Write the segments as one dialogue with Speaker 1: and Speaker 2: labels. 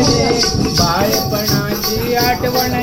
Speaker 1: गेले बाळपणाची आठवण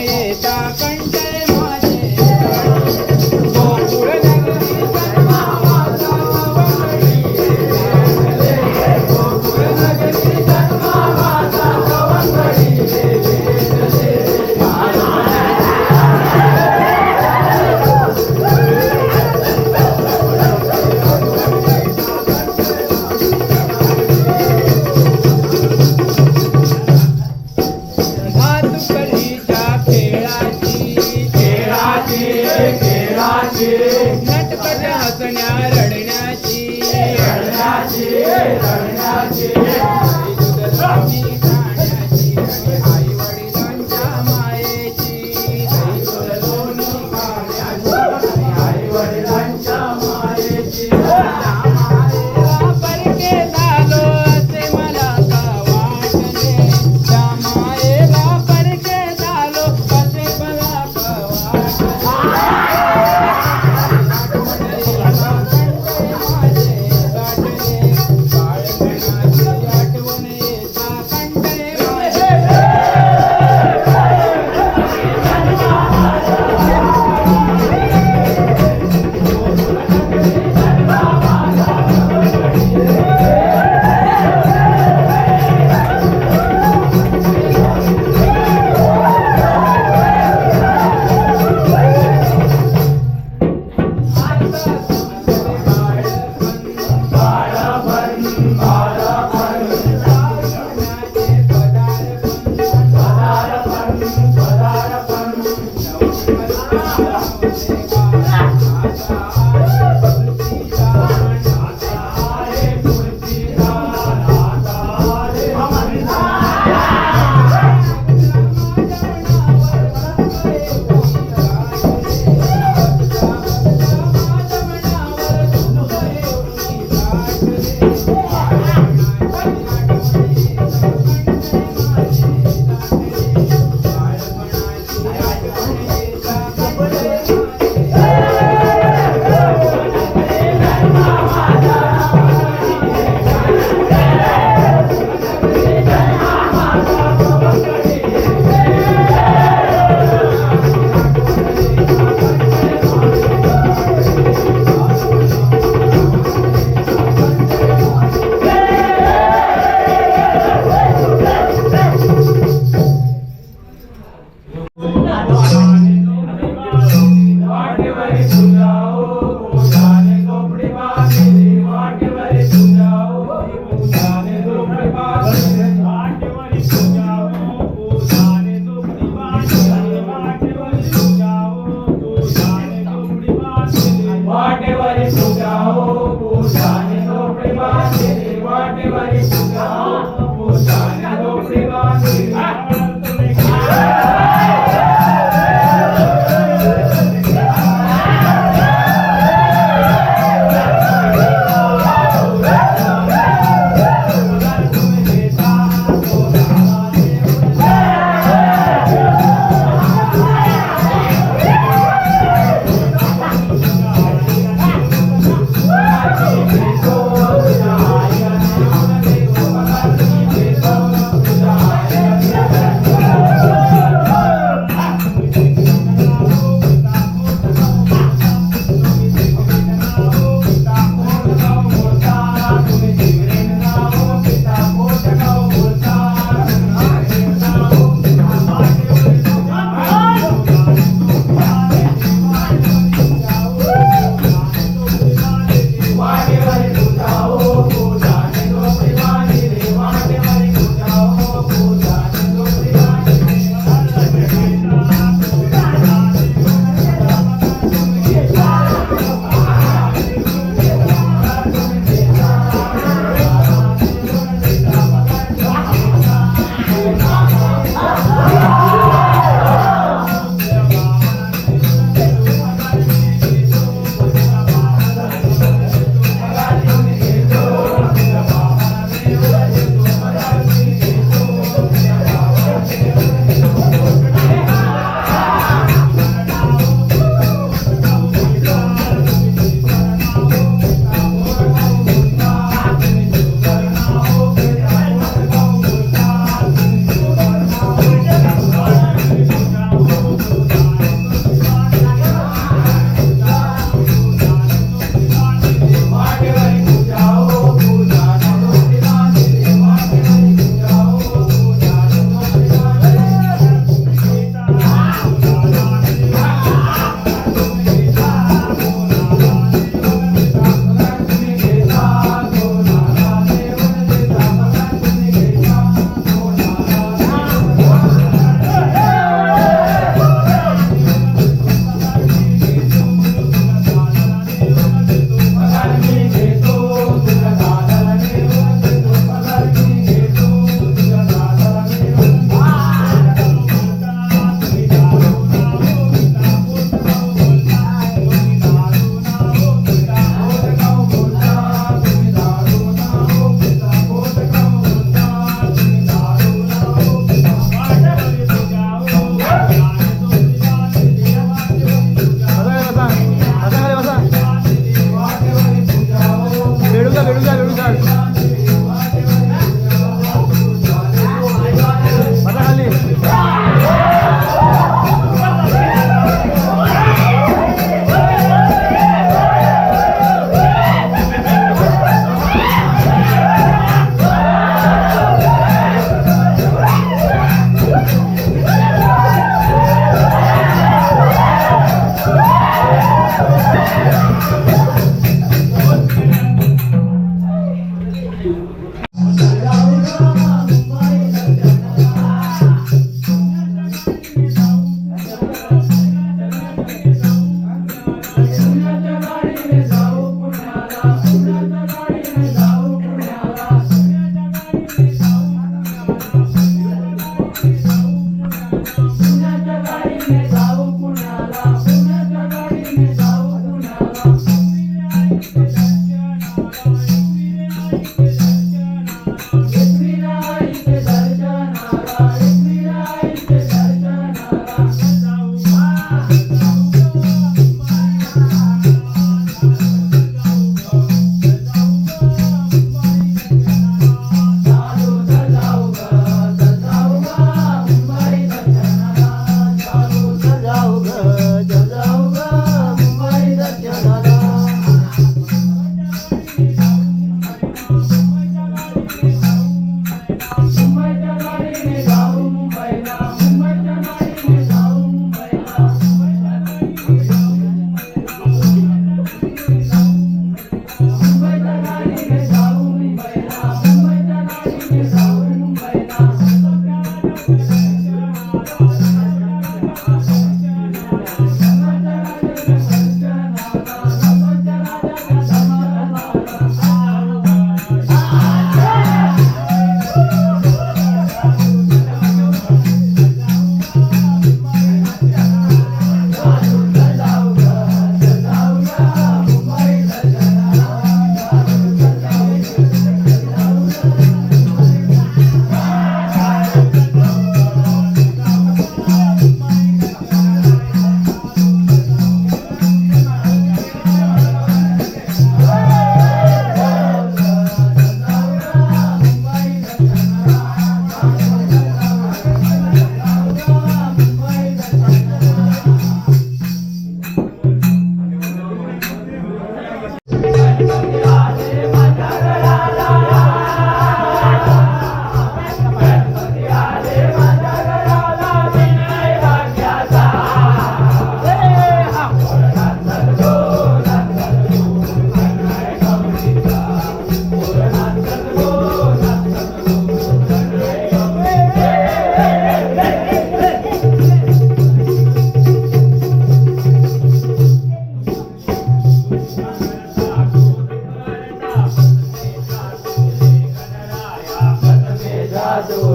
Speaker 1: Santo.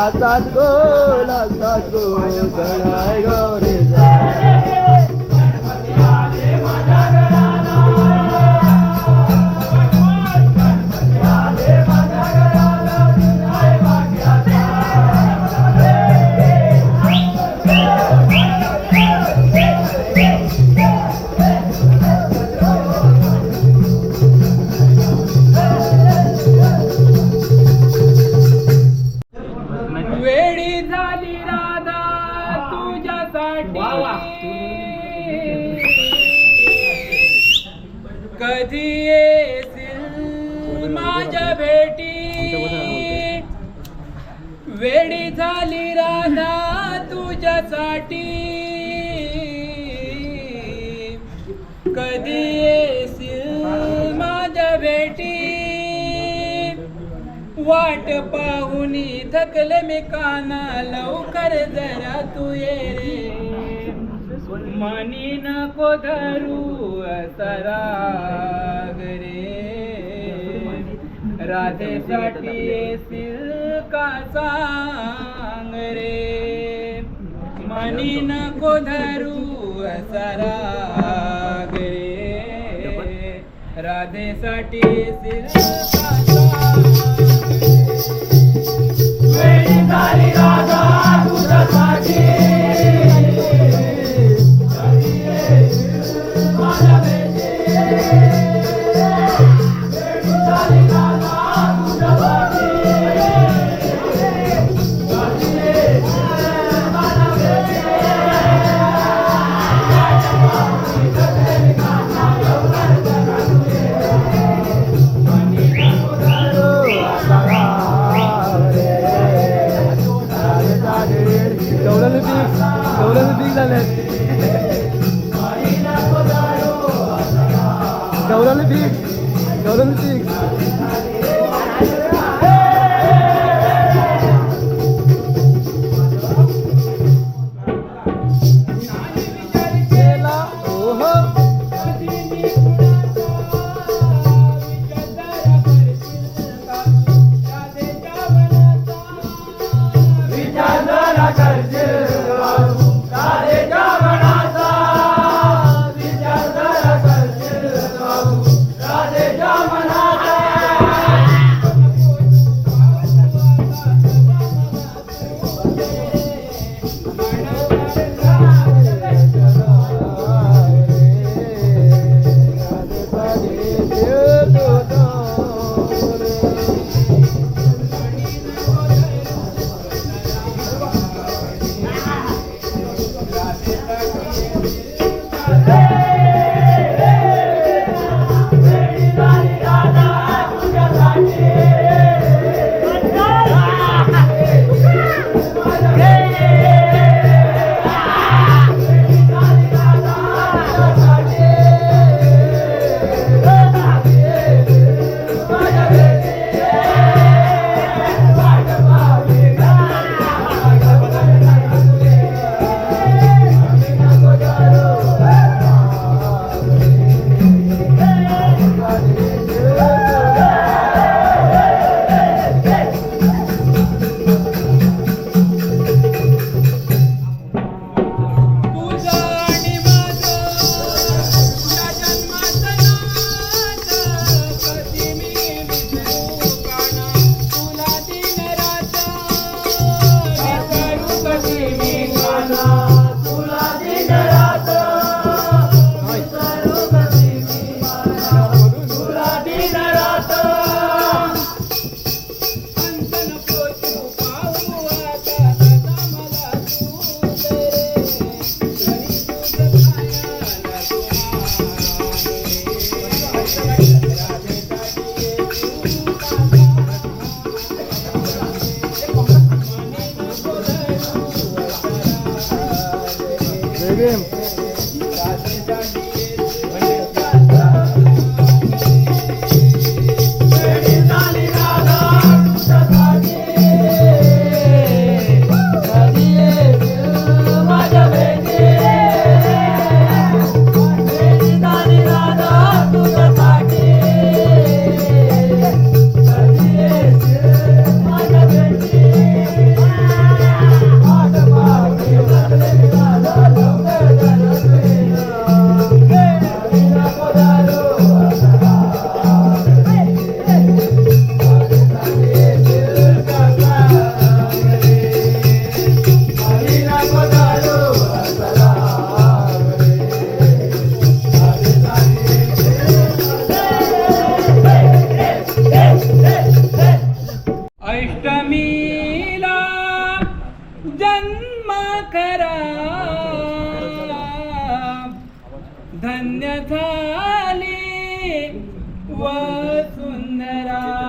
Speaker 1: लागतात गो लागतात गो गणाय गौरी
Speaker 2: कधी येशील माझ्या भेटी? वेळी झाली राधा तुझ्यासाठी. कधी येशील माझ्या भेटी? वाट पाहुनी थकले मी काना लवकर जरा तू ये रे. मनी नको धरू. सराग रे राधेसाठी येशील का सांग रे मनी नको धरू सराग रे राधेसाठी येशील का सांग रे राधा तुझ्यासाठी.
Speaker 1: केवढ्याला पीक वसुंधरा